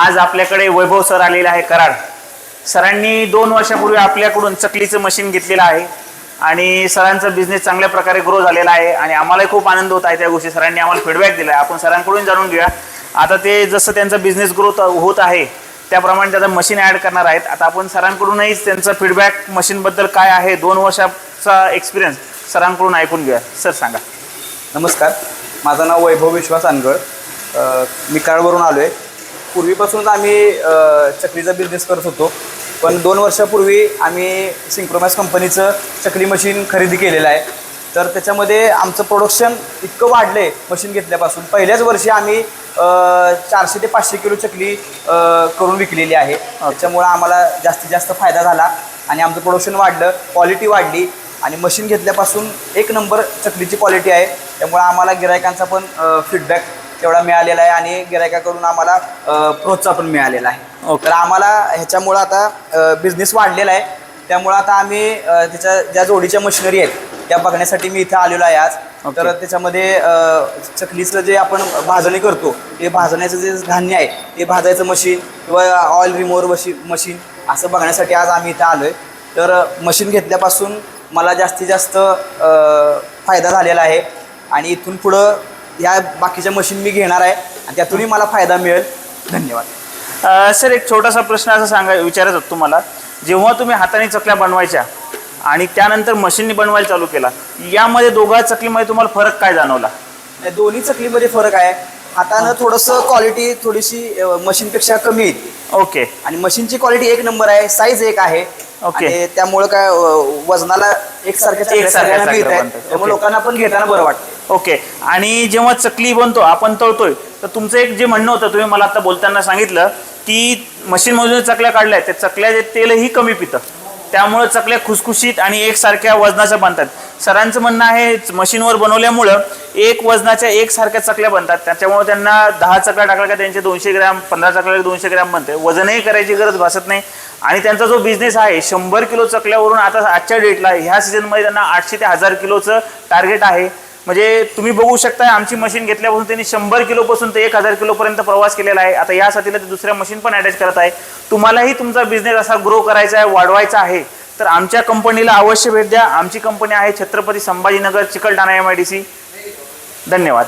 आज आपल्याकडे वैभव सर आलेले आहे कराड. सरांनी दोन वर्षापूर्वी आपल्याकडून चकलीचं मशीन घेतलेलं आहे आणि सरांचा बिझनेस चांगल्या प्रकारे ग्रो झालेला आहे आणि आम्हालाही खूप आनंद होत आहे त्या गोष्टी. सरांनी आम्हाला फीडबॅक दिला आहे आपण सरांकडून जाणून घेऊया. आता ते जसं त्यांचा बिझनेस ग्रोथ होत आहे त्याप्रमाणे त्याचं मशीन ॲड करणार आहेत. आता आपण सरांकडूनही त्यांचा फीडबॅक मशीनबद्दल काय आहे दोन वर्षाचा एक्सपिरियन्स सरांकडून ऐकून घेऊया. सर सांगा. नमस्कार. माझं नाव वैभव विश्वास अनगळ मी कराडवरून आलो आहे पूर्वीपासूनच आम्ही चक्रीचा चकलीचा बिझनेस करत होतो. पण दोन वर्षापूर्वी आम्ही सिंक्रोमॅस कंपनीचं चकली मशीन खरेदी केलेलं आहे. तर त्याच्यामध्ये आमचं प्रोडक्शन इतकं वाढलं आहे मशीन घेतल्यापासून. पहिल्याच वर्षी आम्ही चारशे ते पाचशे किलो चकली करून विकलेली आहे. त्याच्यामुळं आम्हाला जास्तीत जास्त फायदा झाला आणि आमचं प्रोडक्शन वाढलं क्वालिटी वाढली आणि मशीन घेतल्यापासून एक नंबर चकलीची क्वालिटी आहे. त्यामुळे आम्हाला गिरायकांचा पण फीडबॅक तेवढा मिळालेला आहे आणि गिरायकाकडून आम्हाला प्रोत्साहन पण मिळालेला आहे. तर आम्हाला ह्याच्यामुळं आता बिझनेस वाढलेला आहे. त्यामुळं आता आम्ही त्याच्या ज्या जोडीच्या मशिनरी आहेत त्या बघण्यासाठी मी इथं आलेलो आहे आज. तर त्याच्यामध्ये चकलीचं जे आपण भाजणी करतो ते भाजण्याचं जे धान्य आहे ते भाजायचं मशीन किंवा ऑइल रिमोवर मशीन मशीन असं बघण्यासाठी आज आम्ही इथं आलो आहे तर मशीन घेतल्यापासून मला जास्तीत जास्त फायदा झालेला आहे. आणि इथून पुढं या बाकीच्या मशीन मी घेणार आहे. आणि त्यातूनही मला फायदा मिळेल. धन्यवाद. अ, सर एक छोटासा प्रश्न असं सांगा विचारत होतो तुम्हाला. जेव्हा तुम्ही हाताने चकल्या बनवायच्या आणि त्यानंतर मशीननी बनवायला चालू केला यामध्ये दोघा चकलीमध्ये तुम्हाला फरक काय जाणवला? दोन्ही चकलीमध्ये फरक आहे. हातानं थोडंसं क्वालिटी थोडीशी अ, मशीनपेक्षा कमी येते ओके. आणि मशीनची क्वालिटी एक नंबर आहे साईज एक आहे. ओके. आणि त्यामुळं काय अ, वजनाला एकसारख्या चकल्या एकसारख्या सगळ्यांना चकल्या मिळत आहे बनतात. त्यामुळे ओके. लोकांना पण घेताना बरं वाटतं ओके. आणि जेव्हा चकली बनतो आपण तळतोय तर तुमचं एक जे म्हणणं होतं तुम्ही मला आता बोलताना सांगितलं की मशीनमधून चकल्या काढल्या त्या चकल्याचे तेलही कमी पितं. त्यामुळं चकल्या खुसखुशीत आणि एकसारख्या वजनाच्या बनतात. सरांचं म्हणणं आहे मशीनवर बनवल्यामुळं एक वजनाच्या एकसारख्या चकल्या बनतात. त्याच्यामुळे त्यांना दहा चकल्या टाकल्या का त्यांचे दोनशे ग्रॅम पंधरा चकल्या दोनशे ग्रॅम बनते वजनही करायची गरज भासत नाही. आणि त्यांचा जो बिझनेस आहे शंभर किलो चकल्यावरून आता आजच्या डेटला ह्या सीझनमध्ये त्यांना आठशे ते हजार किलोचं टार्गेट आहे. म्हणजे तुम्ही बघू शकता आमची मशीन घेतल्यापासून त्यांनी शंभर किलोपासून ते एक हजार किलोपर्यंत प्रवास केलेला आहे. आता यासाठीला ते दुसऱ्या मशीन पण अटॅच करत आहे. तुम्हालाही तुमचा बिझनेस असा ग्रो करायचा आहे वाढवायचा आहे. तर आमच्या कंपनीला अवश्य भेट द्या. आमची कंपनी आहे Chhatrapati Sambhajinagar Chikalthana M I D C धन्यवाद.